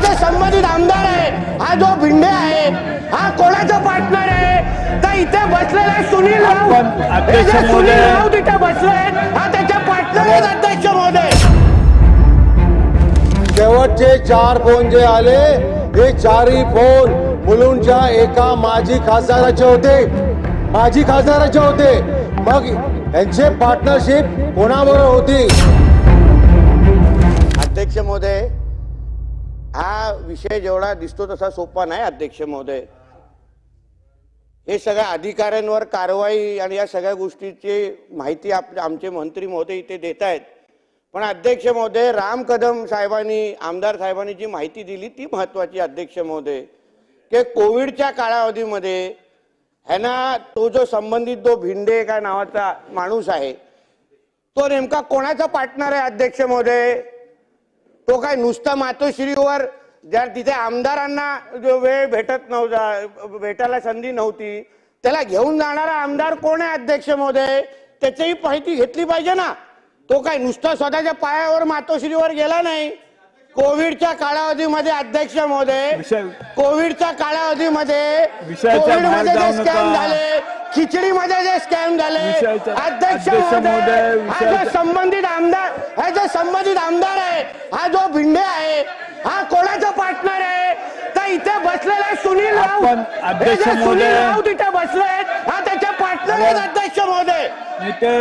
जो संबंधित आमदार आहे हा जो भिंडे आहे हा कोणाचा पार्टनर आहे? तर इथे बसलेला सुनील राऊत. सुनील महोदय- राऊत इथे बसले हा त्याच्या पार्टनर आहेत अध्यक्ष महोदय. शेवटचे चार फोन जे आले हे चारही फोन मुलुंडच्या एका माजी खासदाराचे होते. माजी खासदाराचे होते. मग यांचे पार्टनरशिप कोणाबरोबर होती अध्यक्ष महोदय हा विषय जेवढा दिसतो तसा सोपा नाही अध्यक्ष महोदय. हे सगळ्या अधिकाऱ्यांवर कारवाई आणि या सगळ्या गोष्टीची माहिती आपले आमचे मंत्री महोदय इथे देत आहेत. पण अध्यक्ष महोदय राम कदम साहेबांनी आमदार साहेबांनी जी माहिती दिली ती महत्वाची अध्यक्ष महोदय. की कोविडच्या कालावधीमध्ये ह्यांना तो जो संबंधित जो भिंडे काय नावाचा माणूस आहे तो नेमका कोणाचा पार्टनर आहे अध्यक्ष महोदय? तो काय नुसता मातोश्रीवर ज्या तिथे आमदारांना जो वेळ भेटत नव्हता भेटायला संधी नव्हती त्याला घेऊन जाणारा आमदार कोण आहे अध्यक्ष महोदय? त्याचीही माहिती घेतली पाहिजे ना. तो काय नुसता स्वतःच्या पायावर मातोश्रीवर गेला नाही. कोविडच्या कालावधीमध्ये अध्यक्ष महोदय कोविडच्या कालावधीमध्ये कोविडमध्ये स्कॅम. झाले खिचडीमध्ये जे स्कॅम झाले अध्यक्ष महोदय हा जो संबंधित आमदार हा जो संबंधित आमदार आहे हा जो भिंडे आहे हा कोणाचा पार्टनर आहे? तर इथे बसलेला सुनील राऊत सुनील राऊत इथे बसले हा त्याच्या पार्टनर आहेत अध्यक्ष महोदय.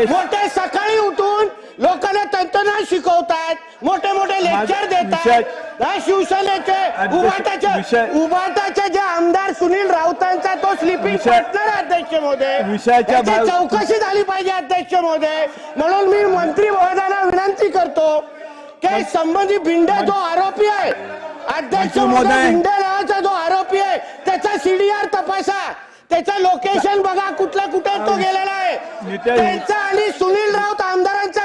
मोठे सकाळी उठून लोकांना तंत्रज्ञान शिकवतात मोठे मोठे लेक्चर देतात विषय- शिवसेनेचे अध्यक्ष- उभाटाचे विषय- उभाटाचे जे आमदार सुनील राऊतांचा तो स्लिपिंग विषय- पार्टनर अध्यक्ष महोदय. विषयाच्या याची बाहेर- चौकशी झाली पाहिजे अध्यक्ष महोदय. म्हणून मी मंत्री महोदयांना विनंती करतो की संबंधित भिंडे जो आरोपी आहे अध्यक्ष मंत्री महोदय महोदय- भिंडे नावाचा जो आरोपी आहे त्याचा सीडीआर तपासा. त्याचं लोकेशन बघा कुठला कुठे तो गेलेला आहे. नितेश- त्यांचा आणि सुनील राऊत आमदारांचा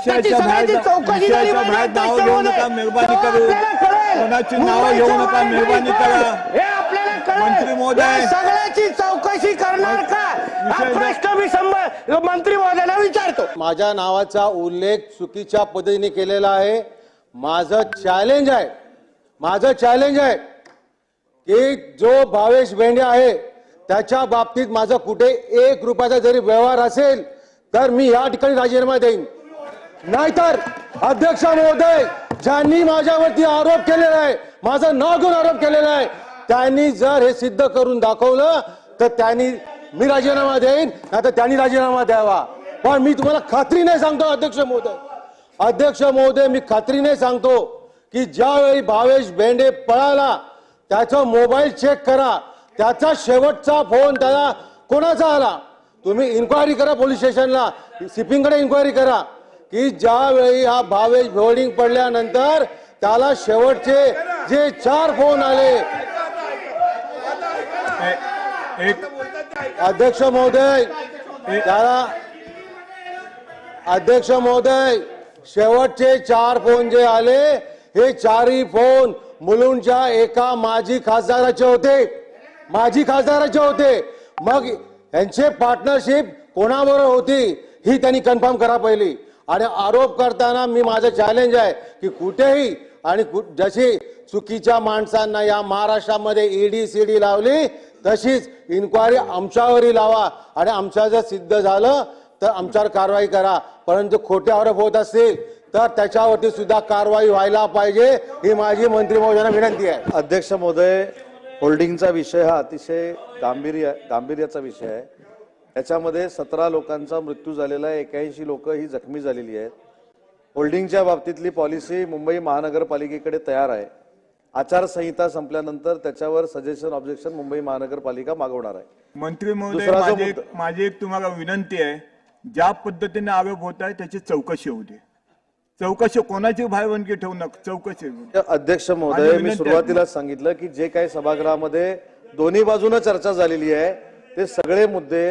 सगळ्याची चौकशी झाली विषयाच्या पाहिजे बाहेर अध्यक्ष नावं घेऊ महोदय. नका, मेहरबानी तेव्हा करू. आपल्याला कळेल. कोणाची नावं मुंबईचं घेऊ नका, वारंवारी मेहरबानी कोण? करा. हे आपल्याला मंत्री कळेल महोदय. या सगळ्याची चौकशी करणार का हा विषय- प्रश्न मी संब- मंत्री विचारतो माझ्या नावाचा उल्लेख चुकीच्या पद्धतीने केलेला आहे माझं चॅलेंज आहे माझं चॅलेंज आहे की जो भावेश बेंडे आहे त्याच्या बाबतीत माझं कुठे एक रुपयाचा जरी व्यवहार असेल तर मी या ठिकाणी राजीनामा देईन नाहीतर अध्यक्ष महोदय ज्यांनी माझ्यावरती आरोप केलेला आहे माझं नाव घेऊन आरोप केलेला आहे त्यांनी जर हे सिद्ध करून दाखवलं तर त्यांनी मी राजीनामा देईन नाही त्यांनी राजीनामा द्यावा. पण मी तुम्हाला खात्रीने सांगतो अध्यक्ष महोदय. अध्यक्ष महोदय मी खात्रीने सांगतो की ज्यावेळी भावेश बेंडे पळाला त्याचा मोबाईल चेक करा त्याचा शेवटचा फोन त्याला कोणाचा आला? तुम्ही इन्क्वायरी करा पोलीस स्टेशनला सिपिंगकडे इन्क्वायरी करा. की ज्यावेळी हा भावेश होल्डिंग पडल्यानंतर त्याला शेवटचे जे चार फोन आले. अध्यक्ष महोदय त्याला अध्यक्ष महोदय शेवटचे चार फोन जे आले हे चारही फोन मुलुंडच्या एका माजी खासदाराचे होते. माजी खासदाराचे होते. मग यांचे पार्टनरशिप कोणाबरोबर होती ही त्यांनी कन्फर्म करा पहिली. आणि आरोप करताना मी माझं चॅलेंज आहे की कुठेही आणि जशी चुकीच्या माणसांना या महाराष्ट्रामध्ये ईडी सीडी लावली तशीच इन्क्वायरी आमच्यावरही लावा. आणि आमच्या जर सिद्ध झालं तर आमच्यावर कारवाई करा. परंतु खोटे आरोप होत असतील तर त्याच्यावरती सुद्धा कारवाई व्हायला पाहिजे ही माझी मंत्री महोदयांना विनंती आहे. अध्यक्ष महोदय होल्डिंगचा विषय हा अतिशय गांभीर्य गांभीर्याचा विषय आहे. याच्यामध्ये सतरा लोकांचा मृत्यू झालेला आहे एक्याऐंशी लोक ही जखमी झालेली आहेत होल्डिंगच्या बाबतीतली पॉलिसी मुंबई महानगरपालिकेकडे तयार आहे आचारसंहिता संपल्यानंतर त्याच्यावर सजेशन ऑब्जेक्शन मुंबई महानगरपालिका मागवणार आहे मंत्री महोदय माझी एक तुम्हाला विनंती आहे ज्या पद्धतीने आरोप होत आहे त्याची चौकशी होऊ दे चौकशी कोणाची भाईवणगी ठेवू नका चौकशी. अध्यक्ष महोदय मी आहे. सुरुवातीलाच सांगितलं की जे काही सभागृहामध्ये दोन्ही बाजूनं चर्चा झालेली आहे ते सगळे मुद्दे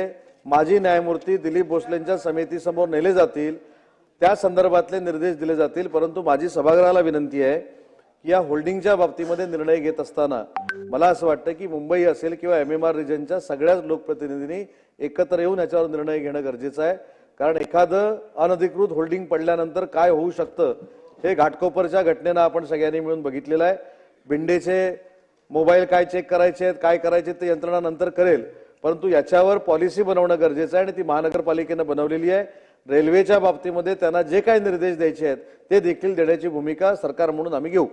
माजी न्यायमूर्ती दिलीप भोसलेंच्या समितीसमोर नेले जातील. त्या संदर्भातले निर्देश दिले जातील परंतु माझी सभागृहाला विनंती आहे की या होल्डिंगच्या बाबतीमध्ये निर्णय घेत असताना मला असं वाटतं की मुंबई असेल किंवा एम एम आर रिजनच्या सगळ्याच लोकप्रतिनिधींनी एकत्र येऊन याच्यावर निर्णय घेणं गरजेचं आहे. कारण एखादं अनधिकृत होल्डिंग पडल्यानंतर काय होऊ शकतं हे घाटकोपरच्या घटनेनं आपण सगळ्यांनी मिळून बघितलेलं आहे. भिंडेचे मोबाईल काय चेक करायचे आहेत काय करायचे ते यंत्रणा नंतर करेल. परंतु याच्यावर पॉलिसी बनवणं गरजेचं आहे आणि ती महानगरपालिकेनं बनवलेली आहे. रेल्वेच्या बाबतीमध्ये त्यांना जे काही निर्देश द्यायचे आहेत ते देखील देण्याची भूमिका सरकार म्हणून आम्ही घेऊ.